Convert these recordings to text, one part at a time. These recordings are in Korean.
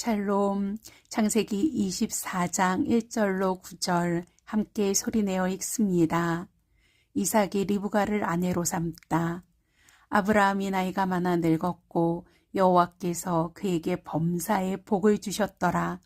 샬롬 창세기 24장 1절로 9절 함께 소리내어 읽습니다. 이삭이 리브가를 아내로 삼다. 아브라함이 나이가 많아 늙었고 여호와께서 그에게 범사에 복을 주셨더라.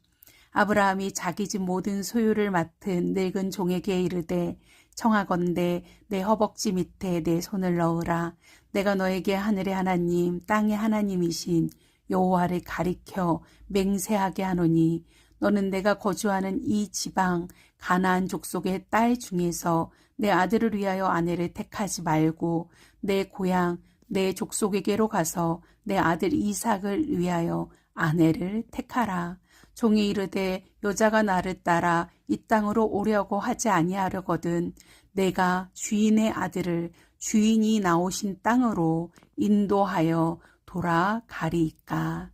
아브라함이 자기 집 모든 소유를 맡은 늙은 종에게 이르되 청하건대 내 허벅지 밑에 내 손을 넣으라. 내가 너에게 하늘의 하나님 땅의 하나님이신 여호와를 가리켜 맹세하게 하노니 너는 내가 거주하는 이 지방 가나안 족속의 딸 중에서 내 아들을 위하여 아내를 택하지 말고 내 고향 내 족속에게로 가서 내 아들 이삭을 위하여 아내를 택하라. 종이 이르되 여자가 나를 따라 이 땅으로 오려고 하지 아니하려거든 내가 주인의 아들을 주인이 나오신 땅으로 인도하여 돌아가리이까.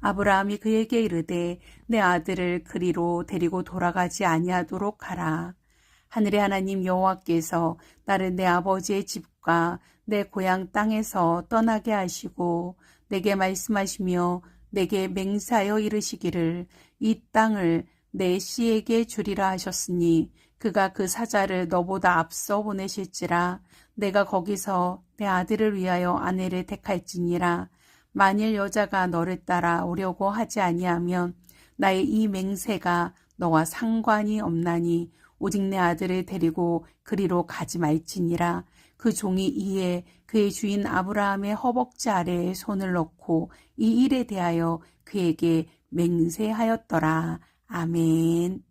아브라함이 그에게 이르되 내 아들을 그리로 데리고 돌아가지 아니하도록 하라. 하늘의 하나님 여호와께서 나를 내 아버지의 집과 내 고향 땅에서 떠나게 하시고 내게 말씀하시며 내게 맹세하여 이르시기를 이 땅을 내 씨에게 주리라 하셨으니 그가 그 사자를 너보다 앞서 보내실지라 내가 거기서 내 아들을 위하여 아내를 택할지니라 만일 여자가 너를 따라 오려고 하지 아니하면 나의 이 맹세가 너와 상관이 없나니 오직 내 아들을 데리고 그리로 가지 말지니라 그 종이 이에 그의 주인 아브라함의 허벅지 아래에 손을 넣고 이 일에 대하여 그에게 맹세하였더라. 아멘.